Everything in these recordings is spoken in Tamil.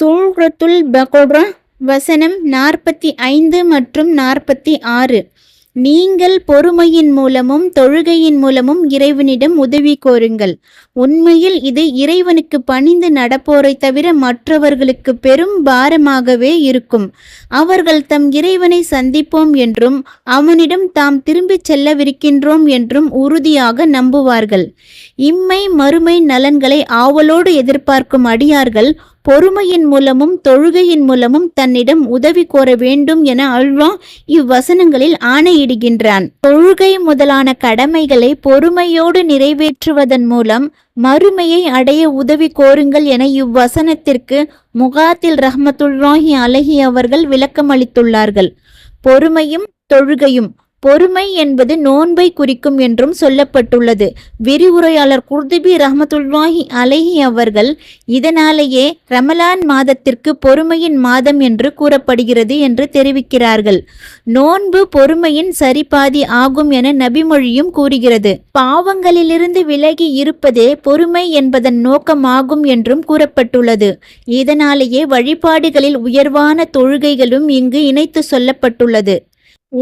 சூழ்ரத்துல் பகோரா வசனம் நாற்பத்தி ஐந்து மற்றும் நாற்பத்தி ஆறு. நீங்கள் பொறுமையின் மூலமும் தொழுகையின் மூலமும் இறைவனிடம் உதவி கோருங்கள். உண்மையில் இது இறைவனுக்கு பணிந்து நடப்போரை தவிர மற்றவர்களுக்கு பெரும் பாரமாகவே இருக்கும். அவர்கள் தம் இறைவனை சந்திப்போம் என்றும் அவனிடம் தாம் திரும்பிச் செல்லவிருக்கின்றோம் என்றும் உறுதியாக நம்புவார்கள். இம்மை மறுமை நலன்களை ஆவலோடு எதிர்பார்க்கும் அடியார்கள் பொறுமையின் மூலமும் தொழுகையின் மூலமும் தன்னிடம் உதவி கோர வேண்டும் என அல்வா இவ்வசனங்களில் ஆணையிடுகின்றான். தொழுகை முதலான கடமைகளை பொறுமையோடு நிறைவேற்றுவதன் மூலம் மறுமையை அடைய உதவி கோருங்கள் என இவ்வசனத்திற்கு முகாத்தில் ரஹ்மத்துல்லாஹி அலஹி அவர்கள் விளக்கமளித்துள்ளார்கள். பொறுமையும் தொழுகையும் பொறுமை என்பது நோன்பை குறிக்கும் என்றும் சொல்லப்பட்டுள்ளது. விரிவுரையாளர் குர்துபி ரஹமத்துல்வாஹி அலைஹி அவர்கள் இதனாலேயே ரமலான் மாதத்திற்கு பொறுமையின் மாதம் என்று கூறப்படுகிறது என்று தெரிவிக்கிறார்கள். நோன்பு பொறுமையின் சரிபாதி ஆகும் என நபிமொழியும் கூறுகிறது. பாவங்களிலிருந்து விலகி இருப்பதே பொறுமை என்பதன் நோக்கமாகும் என்றும் கூறப்பட்டுள்ளது. இதனாலேயே வழிபாடுகளில் உயர்வான தொழுகைகளும் இங்கு இணைத்து சொல்லப்பட்டுள்ளது.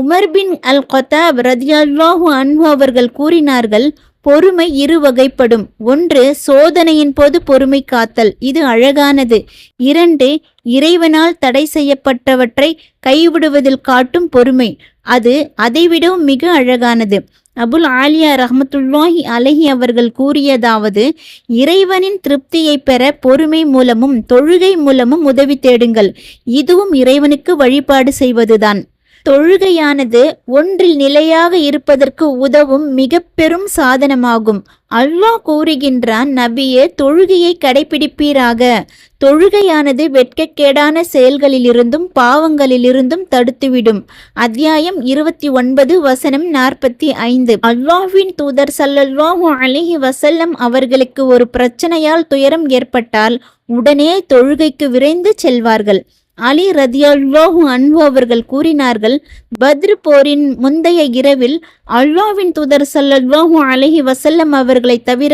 உமர் பின் அல் கொத்தாப் ரதியல்லாஹு அன்பு அவர்கள் கூறினார்கள் பொறுமை இரு வகைப்படும் ஒன்று சோதனையின் போது பொறுமை காத்தல். இது அழகானது. இரண்டு இறைவனால் தடை செய்யப்பட்டவற்றை கைவிடுவதில் காட்டும் பொறுமை. அது அதைவிடவும் மிக அழகானது. அபுல் ஆலியா ரஹமத்துல்லாஹி அலஹி அவர்கள் கூறியதாவது இறைவனின் திருப்தியை பெற பொறுமை மூலமும் தொழுகை மூலமும் உதவி தேடுங்கள். இதுவும் இறைவனுக்கு வழிபாடு செய்வதுதான். தொழுகையானது ஒன்றில் நிலையாக இருப்பதற்கு உதவும் மிக பெரும் சாதனமாகும். அல்லாஹ் கூறுகின்றான் நபியே தொழுகையை கடைபிடிப்பீராக தொழுகையானது வெட்கக்கேடான செயல்களிலிருந்தும் பாவங்களிலிருந்தும் தடுத்துவிடும். அத்தியாயம் இருபத்தி ஒன்பது வசனம் நாற்பத்தி ஐந்து. அல்லாஹ்வின் தூதர் சல்லல்லாஹு அலிஹி வசல்லம் அவர்களுக்கு ஒரு பிரச்சனையால் துயரம் ஏற்பட்டால் உடனே தொழுகைக்கு விரைந்து செல்வார்கள். அலி ரதியல்லாஹு அன்பு அவர்கள் கூறினார்கள் பத்ரு போரின் முந்தைய இரவில் அல்லாவின் தூதர் சல்லல்லாஹு அலஹி வசல்லம் அவர்களை தவிர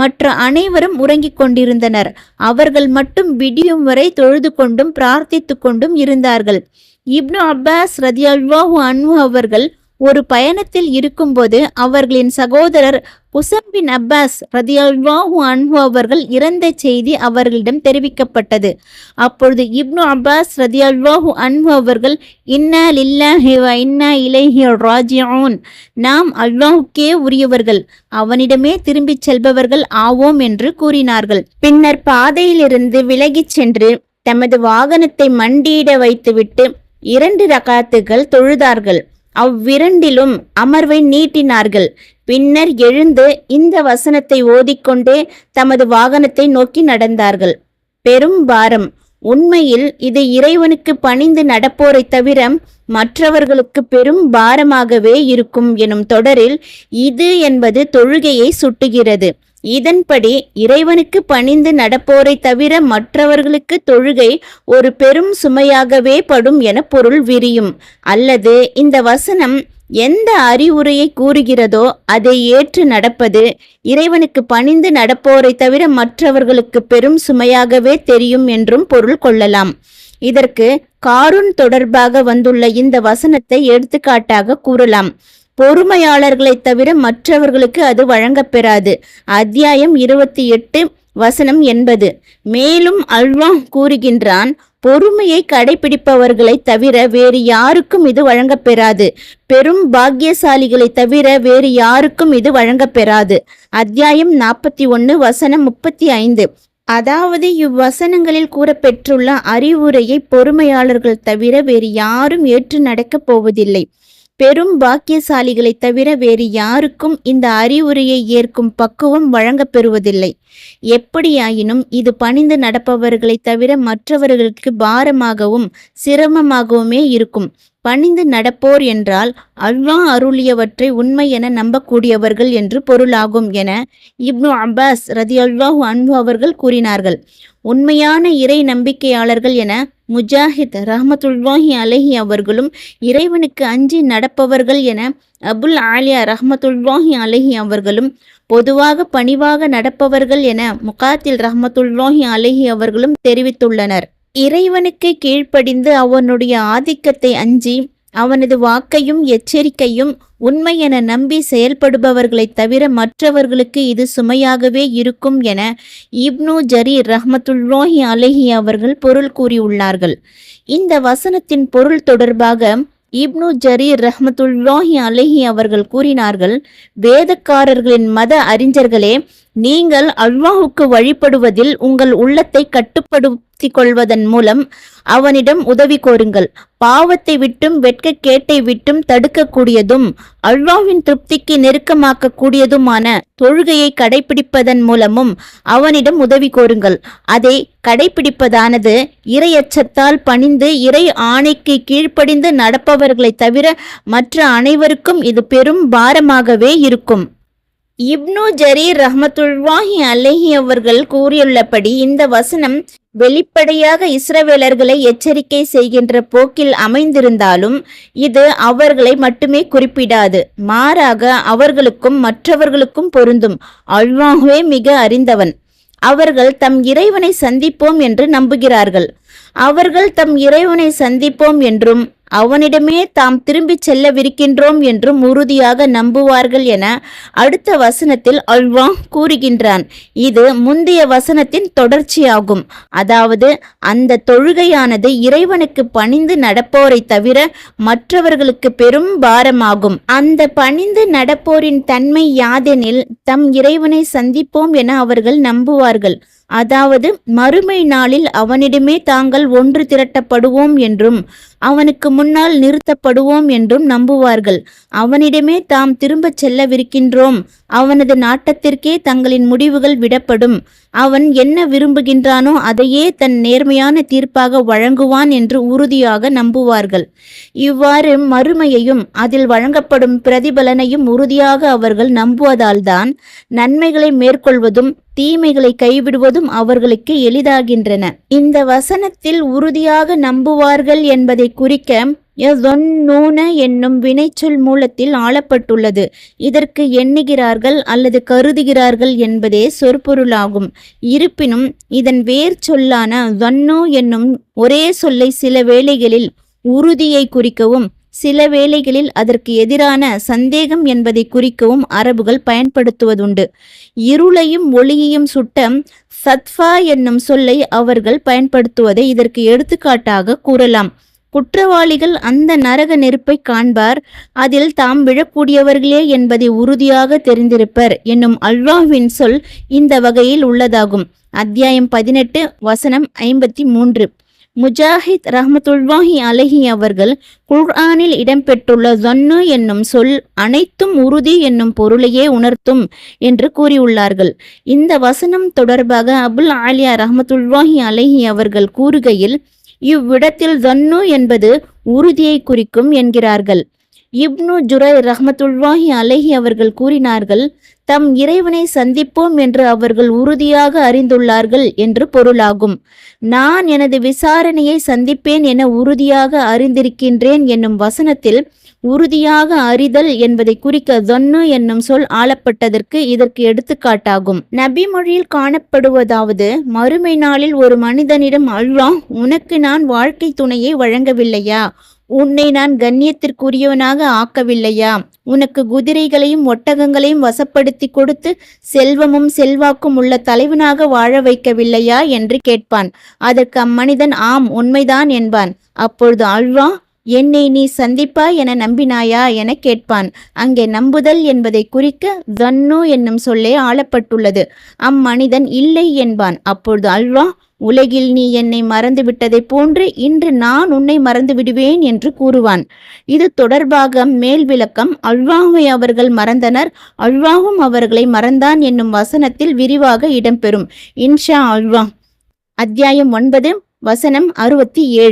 மற்ற அனைவரும் உறங்கிக் கொண்டிருந்தனர். அவர்கள் மட்டும் விடியும் வரை தொழுது கொண்டும் பிரார்த்தித்து கொண்டும் இருந்தார்கள். இப்னு அப்பாஸ் ரதியல்லாஹு அன்பு அவர்கள் ஒரு பயணத்தில் இருக்கும்போது அவர்களின் சகோதரர் உசம் பின் அப்பாஸ் ரதியல்வாஹு அன்பு அவர்கள் இறந்த செய்தி அவர்களிடம் தெரிவிக்கப்பட்டது. அப்பொழுது இப்னு அப்பாஸ் ரதியல்வாஹு அன்பு அவர்கள் இன்னா லில்லாஹி வ இன்னா இலைஹி ராஜிஊன். நாம் அல்லாஹுக்கே உரியவர்கள். அவனிடமே திரும்பிச் செல்பவர்கள் ஆவோம் என்று கூறினார்கள். பின்னர் பாதையிலிருந்து விலகிச் சென்று தமது வாகனத்தை மண்டியிட வைத்துவிட்டு இரண்டு ரகாத்துகள் தொழுதார்கள். அவ்விரண்டிலும் அமர்வை நீட்டினார்கள். பின்னர் எழுந்து இந்த வசனத்தை ஓதிக்கொண்டே தமது வாகனத்தை நோக்கி நடந்தார்கள். பெரும் பாரம். உண்மையில் இது இறைவனுக்கு பணிந்து நடப்போரை தவிர மற்றவர்களுக்கு பெரும் பாரமாகவே இருக்கும் எனும் தொடரில் இது என்பது தொழுகையை சுட்டுகிறது. இதன்படி இறைவனுக்கு பணிந்து நடப்போரை தவிர மற்றவர்களுக்கு தொழுகை ஒரு பெரும் சுமையாகவே படும் என பொருள் விரியும். அல்லது இந்த வசனம் எந்த அறிவுரையை கூறுகிறதோ அதை ஏற்று நடப்பது இறைவனுக்கு பணிந்து நடப்போரை தவிர மற்றவர்களுக்கு பெரும் சுமையாகவே தெரியும் என்றும் பொருள் கொள்ளலாம். இதற்கு காரூன் தொடர்பாக வந்துள்ள இந்த வசனத்தை எடுத்துக்காட்டாக கூறலாம். பொறுமையாளர்களை தவிர மற்றவர்களுக்கு அது வழங்கப்பெறாது. அத்தியாயம் இருபத்தி எட்டு வசனம் என்பது. மேலும் அல்வாஹ் கூறுகின்றான் பொறுமையை கடைபிடிப்பவர்களை தவிர வேறு யாருக்கும் இது வழங்கப்பெறாது. பெரும் பாக்கியசாலிகளை தவிர வேறு யாருக்கும் இது வழங்கப்பெறாது. அத்தியாயம் நாற்பத்தி ஒன்று வசனம் முப்பத்தி ஐந்து. அதாவது இவ்வசனங்களில் கூறப்பெற்றுள்ள அறிவுரையை பொறுமையாளர்கள் தவிர வேறு யாரும் ஏற்று நடக்கப் போவதில்லை. பெரும் பாக்கியசாலிகளை தவிர வேறு யாருக்கும் இந்த அறிவுரையை ஏற்கும் பக்குவம் வழங்கப்பெறுவதில்லை. எப்படியாயினும் இது பணிந்து நடப்பவர்களை தவிர மற்றவர்களுக்கு பாரமாகவும் சிரமமாகவுமே இருக்கும். பணிந்து நடப்போர் என்றால் அல்லாஹ் அருளியவற்றை உண்மை என நம்பக்கூடியவர்கள் என்று பொருளாகும் என இப்னு அப்பாஸ் ரதி அல்லாஹு அன்பு அவர்கள் கூறினார்கள். உண்மையான இறை நம்பிக்கையாளர்கள் என முஜாஹித் ரஹமத்துல்லாஹி அலஹி அவர்களும் இறைவனுக்கு அஞ்சி நடப்பவர்கள் என அபுல் ஆலியா ரஹமத்துல்லாஹி அலஹி அவர்களும் பொதுவாக பணிவாக நடப்பவர்கள் என முகாத்தில் ரஹ்மத்துல்லாஹி அலஹி அவர்களும் தெரிவித்துள்ளனர். இறைவனுக்கு கீழ்ப்படிந்து அவனுடைய ஆதிக்கத்தை அஞ்சி அவனது வாக்கையும் எச்சரிக்கையும் உண்மை என நம்பி செயல்படுபவர்களைத் தவிர மற்றவர்களுக்கு இது சுமையாகவே இருக்கும் என இப்னு ஜரீர் ரஹமத்துல்லோஹி அலஹி அவர்கள் பொருள் கூறியுள்ளார்கள். இந்த வசனத்தின் பொருள் தொடர்பாக இப்னு ஜரீர் ரஹமத்துல்லோஹி அலஹி அவர்கள் கூறினார்கள் வேதக்காரர்களின் மத அறிஞர்களே நீங்கள் அல்வாஹுக்கு வழிபடுவதில் உங்கள் உள்ளத்தை கட்டுப்படுத்திக் கொள்வதன் மூலம் அவனிடம் உதவி கோருங்கள். பாவத்தை விட்டும் வெட்கக்கேட்டை விட்டும் தடுக்கக்கூடியதும் அல்வாவின் திருப்திக்கு நெருக்கமாக்கக்கூடியதுமான தொழுகையை கடைபிடிப்பதன் மூலமும் அவனிடம் உதவி கோருங்கள். அதை கடைபிடிப்பதானது இரையச்சத்தால் பணிந்து இறை ஆணைக்கு கீழ்ப்படிந்து நடப்பவர்களை தவிர மற்ற அனைவருக்கும் இது பெரும் பாரமாகவே இருக்கும். இப்னு ஜரீர் ரஹமத்துல்வாஹி அலைஹி அவர்கள் கூறியுள்ளபடி இந்த வசனம் வெளிப்படையாக இஸ்ரவேலர்களை எச்சரிக்கை செய்கின்ற போக்கில் அமைந்திருந்தாலும் இது அவர்களை மட்டுமே குறிப்பிடாது. மாறாக அவர்களுக்கும் மற்றவர்களுக்கும் பொருந்தும். அழ்வாகவே மிக அறிந்தவன். அவர்கள் தம் இறைவனை சந்திப்போம் என்று நம்புகிறார்கள். அவர்கள் தம் இறைவனை சந்திப்போம் என்றும் அவனிடமே தாம் திரும்பிச் செல்லவிருக்கின்றோம் என்றும் உறுதியாக நம்புவார்கள் என அடுத்த வசனத்தில் அல்வா கூறுகின்றான். இது முந்தைய வசனத்தின் தொடர்ச்சியாகும். அதாவது அந்த தொழுகையானது இறைவனுக்கு பணிந்து நடப்போரை தவிர மற்றவர்களுக்கு பெரும் பாரமாகும். அந்த பணிந்து நடப்போரின் தன்மை யாதெனில் தம் இறைவனை சந்திப்போம் என அவர்கள் நம்புவார்கள். அதாவது மறுமை நாளில் அவனிடமே தாங்கள் ஒன்று திரட்டப்படுவோம் என்றும் அவனுக்கு முன்னால் நிறுத்தப்படுவோம் என்றும் நம்புவார்கள். அவனிடமே தாம் திரும்பச் செல்லவிருக்கின்றோம். அவனது நாட்டத்திற்கே தங்களின் முடிவுகள் விடப்படும். அவன் என்ன விரும்புகின்றானோ அதையே தன் நேர்மையான தீர்ப்பாக வழங்குவான் என்று உறுதியாக நம்புவார்கள். இவ்வாறு மறுமையையும் அதில் வழங்கப்படும் பிரதிபலனையும் உறுதியாக அவர்கள் நம்புவதால்தான் நன்மைகளை மேற்கொள்வதும் தீமைகளை கைவிடுவதும் அவர்களுக்கு எளிதாகின்றன. இந்த வசனத்தில் உறுதியாக நம்புவார்கள் என்பதை குறிக்க யதொன்னூன என்னும் வினைச்சொல் மூலத்தில் ஆளப்பட்டுள்ளது. இதற்கு எண்ணுகிறார்கள் அல்லது கருதுகிறார்கள் என்பதே சொற்பொருளாகும். இருப்பினும் இதன் வேர் சொல்லான தொன்னு என்னும் ஒரே சொல்லை சில வேளைகளில் உறுதியை குறிக்கவும் சில வேளைகளில் அதற்கு எதிரான சந்தேகம் என்பதை குறிக்கவும் அரபுகள் பயன்படுத்துவதுண்டு. இருளையும் ஒளியையும் சுட்ட சத்ஃபா என்னும் சொல்லை அவர்கள் பயன்படுத்துவதை இதற்கு எடுத்துக்காட்டாக கூறலாம். குற்றவாளிகள் அந்த நரக நெருப்பை காண்பார். அதில் தாம் விழக்கூடியவர்களே என்பதை உறுதியாக தெரிந்திருப்பர் என்னும் அல்வாவின் சொல் இந்த வகையில் உள்ளதாகும். அத்தியாயம் பதினெட்டு வசனம் ஐம்பத்தி மூன்று. முஜாஹித் ரஹமத்துல்வாஹி அலஹி அவர்கள் குர்ஆனில் இடம்பெற்றுள்ள ஜன்னு என்னும் சொல் அனைத்தும் உறுதி என்னும் பொருளையே உணர்த்தும் என்று கூறியுள்ளார்கள். இந்த வசனம் தொடர்பாக அபுல் ஆலியா ரஹமத்துல்வாஹி அலஹி அவர்கள் கூறுகையில் இவ்விடத்தில் ஜன்னு என்பது உறுதியை குறிக்கும் என்கிறார்கள். இப்னு ஜுரை ரஹமத்துல்வாஹி அலஹி அவர்கள் கூறினார்கள் தம் இறைவனை சந்திப்போம் என்று அவர்கள் உறுதியாக அறிந்துள்ளார்கள் என்று பொருளாகும். நான் எனது விசாரணையை சந்திப்பேன் என உறுதியாக அறிந்திருக்கின்றேன் என்னும் வசனத்தில் உறுதியாக அறிதல் என்பதை குறிக்க தொன்னு என்னும் சொல் ஆளப்பட்டதற்கு இதற்கு எடுத்துக்காட்டாகும். நபி மொழியில் காணப்படுவதாவது மறுமை நாளில் ஒரு மனிதனிடம் அல்வா உனக்கு நான் வாழ்க்கை துணையை வழங்கவில்லையா? உன்னை நான் கண்ணியத்திற்குரியவனாக ஆக்கவில்லையா? உனக்கு குதிரைகளையும் ஒட்டகங்களையும் வசப்படுத்தி கொடுத்து செல்வமும் செல்வாக்கும் உள்ள தலைவனாக வாழ வைக்கவில்லையா? என்று கேட்பான். அதற்கு அம்மனிதன் ஆம் உண்மைதான் என்பான். அப்பொழுது அல்வா என்னை நீ சந்திப்பாய் என நம்பினாயா? என கேட்பான். அங்கே நம்புதல் என்பதை குறிக்க தன்னு என்னும் சொல்லே ஆளப்பட்டுள்ளது. அம்மனிதன் இல்லை என்பான். அப்பொழுது அல்வா உலகில் நீ என்னை மறந்து விட்டதைப் போன்று இன்று நான் உன்னை மறந்து விடுவேன் என்று கூறுவான். இது தொடர்பாக மேல் விளக்கம் அல்வாஹை அவர்கள் மறந்தனர் அல்வாவும் அவர்களை மறந்தான் என்னும் வசனத்தில் விரிவாக இடம்பெறும். இன்ஷா அல்வா அத்தியாயம் ஒன்பது வசனம் அறுபத்தி ஏழு.